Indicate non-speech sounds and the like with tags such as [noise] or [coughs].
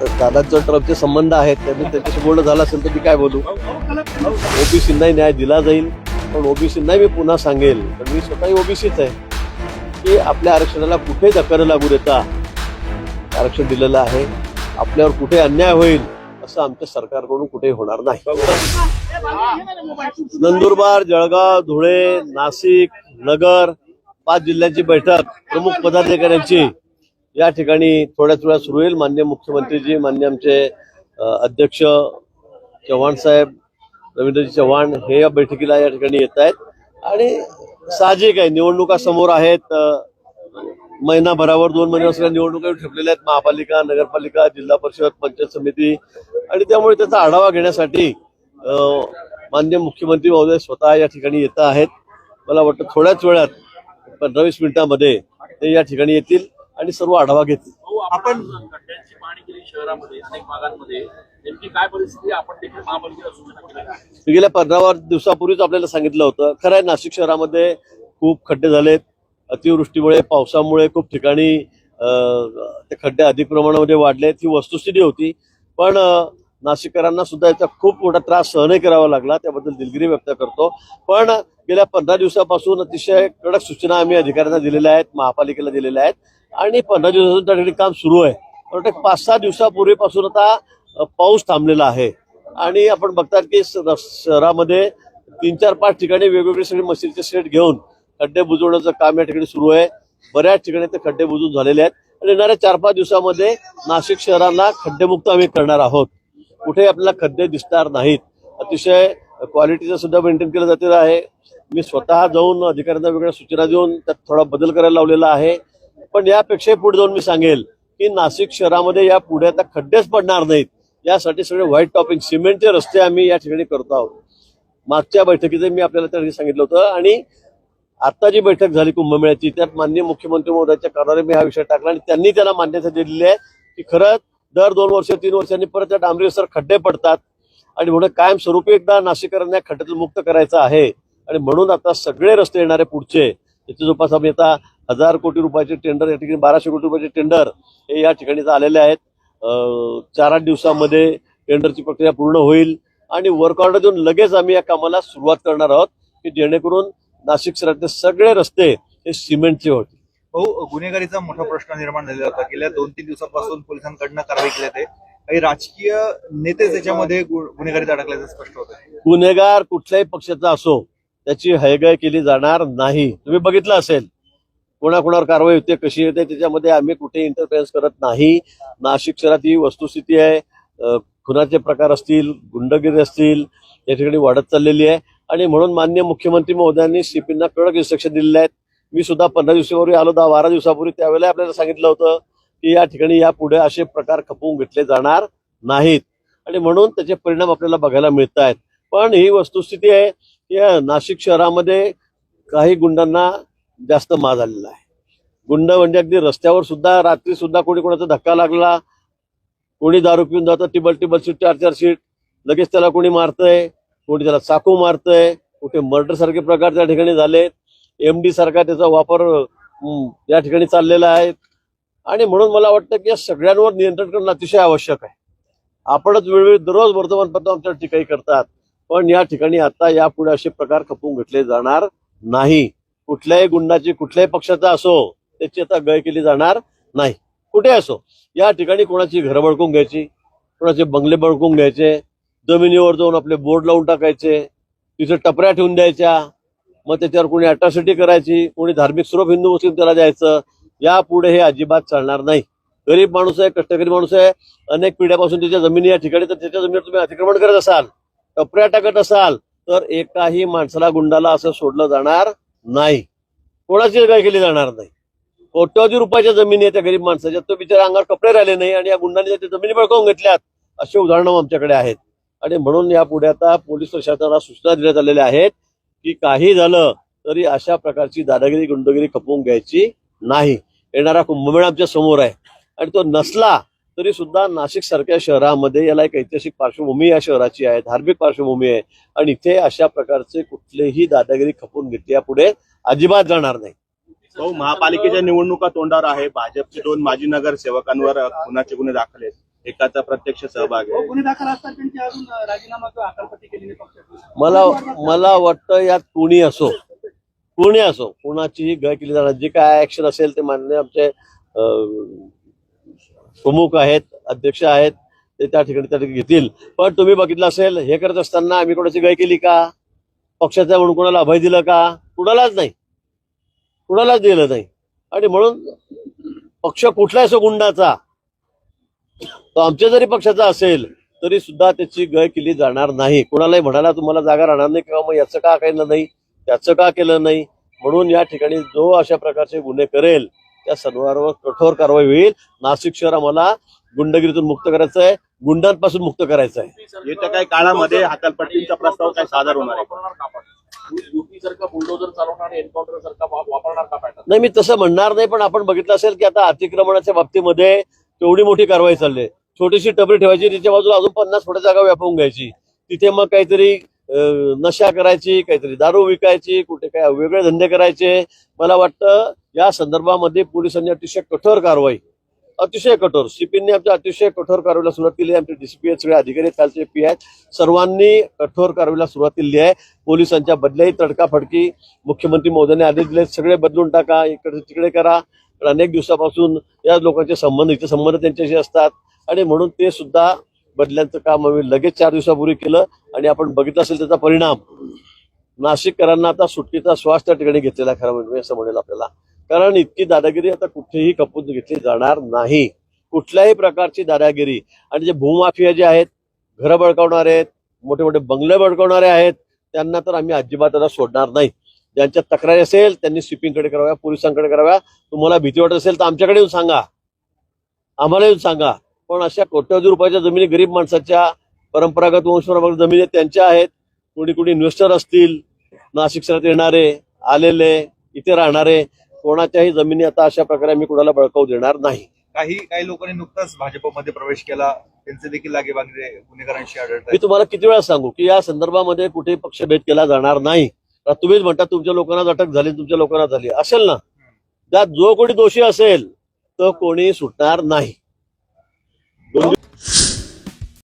दादाचं ट्रम्पचे संबंध आहेत त्यांनी त्यांच्याशी बोलणं झालं असेल तर मी काय बोलू? ओबीसींनाही न्याय दिला जाईल पण ओबीसींनाही मी पुन्हा सांगेल. तर मी स्वतःही ओबीसीच आहे. की आपल्या आरक्षणाला कुठे धक्का लागू देता? आरक्षण दिलेलं आहे. आपल्यावर कुठे अन्याय होईल असं आमच्या सरकारकडून कुठे होणार नाही. नंदुरबार जळगाव धुळे नाशिक नगर पाच जिल्ह्यांची बैठक प्रमुख पदाधिकाऱ्यांची. या ठिकाणी थोड्याच वेळात सुरू होईल. मान्य मुख्यमंत्रीजी मान्य आमचे अध्यक्ष चव्हाण साहेब रवींद्रजी चव्हाण हे या बैठकीला या ठिकाणी येत आहेत. आणि साहजिक आहे निवडणुका समोर आहेत. महिनाभरावर दोन महिन्यावर सगळ्या निवडणुका ठेवलेल्या आहेत. महापालिका नगरपालिका जिल्हा परिषद पंचायत समिती. आणि त्यामुळे त्याचा आढावा घेण्यासाठी मान्य मुख्यमंत्री महोदय स्वतः या ठिकाणी येत आहेत. मला वाटतं थोड्याच वेळात पंधरा वीस मिनिटांमध्ये ते या ठिकाणी येतील. आणि सर्व आढावा घेतील. आपण खड्ड्यांची पाहणी केली शहरामध्ये अनेक भागांमध्ये. नेमकी काय परिस्थिती? आपण देखील महापालिकेला सूचना गेल्या पंधरा दिवसापूर्वीच आपल्याला सांगितलं होतं. खरं आहे नाशिक शहरामध्ये खूप खड्डे झालेत. अतिवृष्टीमुळे पावसामुळे खूप ठिकाणी ते खड्डे अधिक प्रमाणामध्ये वाढलेत. ही वस्तुस्थिती होती. पण नाशिककरांना सुद्धा याचा खूप मोठा त्रास सहनही करावा लागला. त्याबद्दल दिलगिरी व्यक्त करतो. पण गेल्या पंधरा दिवसापासून अतिशय कडक सूचना आम्ही अधिकाऱ्यांना दिलेल्या आहेत महापालिकेला दिलेल्या आहेत. आणि पंधरा दिवसापासून त्या ठिकाणी काम सुरू आहे. पण पाच सहा दिवसापूर्वीपासून आता पाऊस थांबलेला आहे. आणि आपण बघतात की शहरामध्ये तीन चार पाच ठिकाणी वेगवेगळे सगळे मशीनचे सेट घेऊन खड्डे बुजवण्याचं काम या ठिकाणी सुरू आहे. बऱ्याच ठिकाणी ते खड्डे बुजून झालेले आहेत. आणि येणाऱ्या चार पाच दिवसामध्ये नाशिक शहराला खड्डेमुक्त आम्ही करणार आहोत. कुठे आपल्याला खड्डे दिसणार नाहीत. अतिशय क्वालिटीचं सुद्धा मेंटेन केलं जातेलं आहे. मी स्वतः जाऊन अधिकाऱ्यांना वेगळ्या सूचना देऊन त्यात थोडा बदल करायला लावलेला आहे. पण यापेक्षाही पुढे जाऊन मी सांगेल की नाशिक शहरामध्ये या पुढे आता खड्डेच पडणार नाहीत. यासाठी सगळे व्हाईट टॉपिंग सिमेंटचे रस्ते आम्ही या ठिकाणी करतो आहोत. मागच्या बैठकीत मी आपल्याला त्या सांगितलं होतं आणि आता जी बैठक झाली कुंभमेळ्याची त्यात माननीय मुख्यमंत्री महोदयाच्या कारणाने मी हा विषय टाकला आणि त्यांनी त्याला मान्यता दिलेली आहे की खरंच दर दोन वर्ष तीन वर्षांनी परत त्या डांबरीसर खड्डे पडतात. आणि म्हणून कायमस्वरूपी एकदा नाशिकरांना खड्ड्यातून मुक्त करायचं आहे. आणि म्हणून आता सगळे रस्ते येणारे पुढचे. त्याचे जवळपास आम्ही आता हजार कोटी रुपयाचे टेंडर या ठिकाणी बाराशे कोटी रुपयाचे टेंडर हे या ठिकाणी आलेले आहेत. चार आठ दिवसामध्ये टेंडरची प्रक्रिया पूर्ण होईल. आणि वर्क ऑर्डर देऊन लगेच आम्ही या कामाला सुरुवात करणार आहोत की जेणेकरून नाशिक शहरातले सगळे रस्ते हे सिमेंटचे होते भाऊ गुन्हेगारीचा मोठा प्रश्न निर्माण झालेला होता. गेल्या दोन तीन दिवसापासून पोलिसांकडनं कारवाई केली जाते. काही राजकीय नेते त्याच्यामध्ये गुन्हेगारीत अडकल्याचं स्पष्ट होत गुन्हेगार कुठल्याही पक्षाचा असो त्याची हयगय केली जाणार नाही. तुम्ही बघितलं असेल कोणाकोणावर कारवाई होते कशी होते त्याच्यामध्ये आम्ही कुठे इंटरफेरन्स करत नाही. नाशिक शहरात ही वस्तुस्थिती आहे. खुनाचे प्रकार असतील गुंडगिरी असतील या ठिकाणी वाढत चाललेली आहे. आणि म्हणून मान्य मुख्यमंत्री महोदयांनी सीपींना कडक इन्स्ट्रक्शन दिलेले आहेत. मी सुद्धा पंधरा दिवसापूर्वी आलो दहा बारा दिवसापूर्वी त्यावेळेला आपल्याला सांगितलं होतं की या ठिकाणी यापुढे असे प्रकार खपवून घेतले जाणार नाहीत. आणि म्हणून त्याचे परिणाम आपल्याला बघायला मिळत आहेत पण ही वस्तुस्थिती आहे की नाशिक शहरामध्ये काही गुंडांना जास्त माज आलेला आहे. गुंड म्हणजे अगदी रस्त्यावर सुद्धा रात्री सुद्धा कोणी कोणाचा धक्का लागला कोणी दारू पिऊन जातं टिबल टिबल सीट चार चार सीट लगेच त्याला कोणी मारतंय कोणी त्याला चाकू मारतंय कुठे मर्डर सारखे प्रकार त्या ठिकाणी झालेत. एमडी सारखा त्याचा वापर या ठिकाणी चाललेला आहे. आणि म्हणून मला वाटतं की या सगळ्यांवर नियंत्रण करणं अतिशय आवश्यक आहे. आपणच वेळोवेळी दररोज वर्तमानपत्र आमच्या टीकाही करतात पण या ठिकाणी आता यापुढे असे प्रकार खपवून घेतले जाणार नाही. कुठल्याही गुंडाची कुठल्याही पक्षाचा असो त्याची आता गय केली जाणार नाही. कुठे असो या ठिकाणी कोणाची घरं बळकून घ्यायची कोणाचे बंगले बळकून घ्यायचे जमिनीवर जाऊन आपले बोर्ड लावून टाकायचे तिथे टपऱ्या ठेवून द्यायच्या मग त्याच्यावर कोणी अट्रॉसिटी करायची कोणी धार्मिक स्वरूप हिंदू मुस्लिम त्याला द्यायचं यापुढे हे अजिबात चालणार नाही. गरीब माणूस आहे कष्टकरी माणूस आहे अनेक पिढ्यापासून त्याच्या जमिनी या ठिकाणी तर त्याच्या जमिनीवर तुम्ही अतिक्रमण करत असाल टपऱ्या टाकत असाल तर एकाही माणसाला गुंडाला असं सोडलं जाणार नाही. कोणाची काय केली जाणार नाही. कोट्यावधी रुपयाच्या जमिनी आहेत त्या गरीब माणसाच्या तो बिचारा अंगावर कपडे राहिले नाही आणि या गुंडांनी त्या जमिनी बळकावून घेतल्यात असे उदाहरणं आमच्याकडे आहेत. आणि म्हणून यापुढे आता पोलीस प्रशासनाला सूचना देण्यात आलेल्या आहेत. की काही झालं तरी अशा प्रकारची दादागिरी गुंडगिरी खपवून घ्यायची नाही. येणारा कुंभमेळा आमच्यासमोर आहे. आणि तो नसला तरी सुद्धा नाशिक सारख्या शहरामध्ये याला एक ऐतिहासिक पार्श्वभूमी या शहराची आहे धार्मिक पार्श्वभूमी आहे. आणि इथे अशा प्रकारचे कुठलेही दादागिरी खपून घेतली यापुढे अजिबात जाणार नाही. भाऊ महापालिकेच्या निवडणुका तोंडावर आहे. भाजपचे दोन माजी नगरसेवकांवर गुन्हाचे गुन्हे दाखल आहेत? एकाचा प्रत्यक्ष सहभाग आहे. पक्षाची मला मला वाटतं यात कोणी असो कोणी असो कोणाचीही गय केली जाणार जे काय ऍक्शन असेल ते माननीय आमचे प्रमुख आहेत अध्यक्ष आहेत ते त्या ठिकाणी त्या ठिकाणी घेतील. पण तुम्ही बघितलं असेल हे करत असताना आम्ही कोणाची गय केली का? पक्षाचा म्हणून कोणाला अभय दिलं का? कुणालाच नाही. कुणालाच दिलं नाही. आणि म्हणून पक्ष कुठलाही असो गुंडाचा? [coughs] तो आमच्या जरी पक्षाचा असेल तरी सुद्धा त्याची गय केली जाणार नाही. कुणालाही म्हणाला तुम्हाला जागा राहणार नाही किंवा मग याचं का केलं नाही त्याचं का केलं नाही? म्हणून या ठिकाणी जो अशा प्रकारचे गुन्हे करेल त्या सर्वांवर कठोर कारवाई होईल. नाशिक शहर आम्हाला गुंडगिरीतून मुक्त करायचं आहे. गुंडांपासून मुक्त करायचं आहे. येत्या काही काळामध्ये हकालपट्टीचा प्रस्ताव काय सादर होणार आहे? नाही मी तसं म्हणणार नाही पण आपण बघितलं असेल की आता अतिक्रमणाच्या बाबतीमध्ये तेवढी मोठी कारवाई चालली. आहे. छोटीशी टपरी ठेवायची तिच्या बाजूला अजून पन्नास फुटे जागा व्यापवून घ्यायची. तिथे मग काहीतरी नशा करायची काहीतरी दारू विकायची कुठे काय वेगळे धंदे करायचे. मला वाटतं या संदर्भामध्ये पोलिसांनी अतिशय कठोर कारवाई अतिशय कठोर. सीपींनी आमच्या अतिशय कठोर कारवाईला सुरुवात केली आहे. आमचे डीसीपी आहेत सगळे अधिकारी कालचे पी आहेत. सर्वांनी कठोर कारवाईला सुरुवात केली आहे. पोलिसांच्या बदल्याही तडकाफडकी. मुख्यमंत्री मोदींनी आदेश दिले सगळे बदलून टाका इकडे तिकडे करा. अनेक दिवसापासून या लोकांचे संबंध इथे संबंध त्यांच्याशी असतात. आणि म्हणून ते सुद्धा बदल्यांचं काम आम्ही लगेच चार दिवसापूर्वी केलं आणि आपण बघितलं असेल त्याचा परिणाम. नाशिककरांना आता सुट्टीचा श्वास त्या ठिकाणी घेतलेला खरं म्हणजे असं म्हणेल आपल्याला. कारण इतकी दादागिरी आता कुठेही खपून घेतली जाणार नाही. कुठल्याही प्रकारची दादागिरी. आणि जे भूमाफिया जे आहेत घरं बळकावणारे आहेत मोठे मोठे बंगले बळकावणारे आहेत त्यांना तर आम्ही अजिबात आता सोडणार नाही. ज्यांच्या तक्रारी असेल त्यांनी स्वीपिंगकडे कराव्या पोलिसांकडे कराव्या. तुम्हाला भीती वाटत असेल तर आमच्याकडे येऊन सांगा. आम्हाला येऊन सांगा. पण अशा कोट्यवधी रुपयाच्या जमिनी गरीब माणसाच्या परंपरागत वंशपरंपरागत जमिनी त्यांच्या आहेत. कोणी कोणी इन्व्हेस्टर असतील नाशिक शहरात येणारे आलेले इथे राहणारे कोणाच्याही जमिनी आता अशा प्रकारे आम्ही कुणाला बळकावू देणार नाही. काही काही लोकांनी नुकताच भाजपमध्ये प्रवेश केला. त्यांचे देखील लागेबागे गुन्हेगारांशी आढळत मी तुम्हाला किती वेळा सांगू की या संदर्भामध्ये कुठेही पक्षभेद केला जाणार नाही. तुम्हीच म्हणता तुमच्या लोकांना अटक झाली तुमच्या लोकांना झाली. असेल ना? त्यात जो कोणी दोषी असेल तो कोणी सुटणार नाही.